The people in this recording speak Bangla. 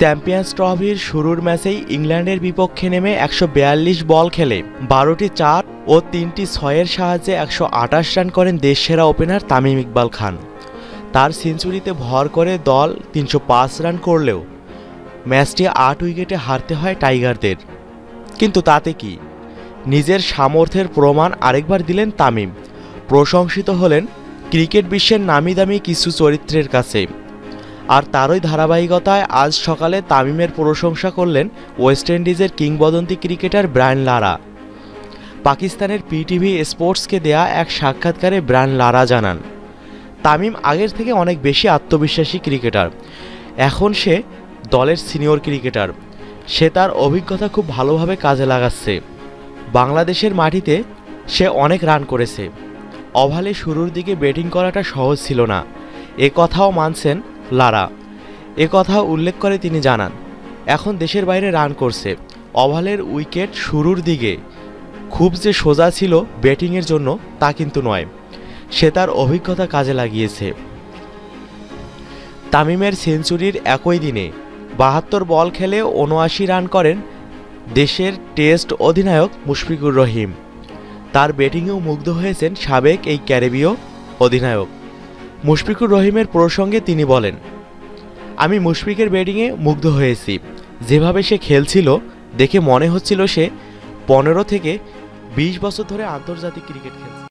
চ্যাম্পিয়ন্স ট্রফির শুরুর ম্যাচেই ইংল্যান্ডের বিপক্ষে নেমে একশো বিয়াল্লিশ বল খেলে। বারোটি চার ও তিনটি ছয়ের সাহায্যে একশো আটাশ রান করেন দেশসেরা ওপেনার তামিম ইকবাল খান। তার সেঞ্চুরিতে ভর করে দল তিনশো পাঁচ রান করলেও ম্যাচটি আট উইকেটে হারতে হয় টাইগারদের। কিন্তু তাতে কি? নিজের সামর্থ্যের প্রমাণ আরেকবার দিলেন তামিম। প্রশংসিত হলেন ক্রিকেট বিশ্বের নামি দামি কিছু চরিত্রের কাছে। আর তারই ধারাবাহিকতায় আজ সকালে তামিমের প্রশংসা করলেন ওয়েস্ট ইন্ডিজের কিংবদন্তি ক্রিকেটার ব্রায়ান লারা। পাকিস্তানের পিটিভি স্পোর্টসকে দেয়া এক সাক্ষাৎকারে ব্রায়ান লারা জানান, তামিম আগের থেকে অনেক বেশি আত্মবিশ্বাসী ক্রিকেটার। এখন সে দলের সিনিয়র ক্রিকেটার। সে তার অভিজ্ঞতা খুব ভালোভাবে কাজে লাগাচ্ছে। বাংলাদেশের মাটিতে সে অনেক রান করেছে। অভালে শুরুর দিকে ব্যাটিং করাটা সহজ ছিল না। এ কথাও মানছেন লারা। এ কথা উল্লেখ করে তিনি জানান, এখন দেশের বাইরে রান করছে। অভালের উইকেট শুরুর দিকে খুব যে সোজা ছিল ব্যাটিংয়ের জন্য তা কিন্তু নয়। সে তার অভিজ্ঞতা কাজে লাগিয়েছে। তামিমের সেঞ্চুরির একই দিনে বাহাত্তর বল খেলে উনআশি রান করেন দেশের টেস্ট অধিনায়ক মুশফিকুর রহিম। তার ব্যাটিংয়েও মুগ্ধ হয়েছেন সাবেক এই ক্যারিবীয় অধিনায়ক। মুশফিকুর রহিমের প্রসঙ্গে তিনি বলেন, আমি মুশফিকের ব্যাটিংয়ে মুগ্ধ হয়েছি। যেভাবে সে খেলছিল, দেখে মনে হচ্ছিল সে পনেরো থেকে বিশ বছর ধরে আন্তর্জাতিক ক্রিকেট খেলছে।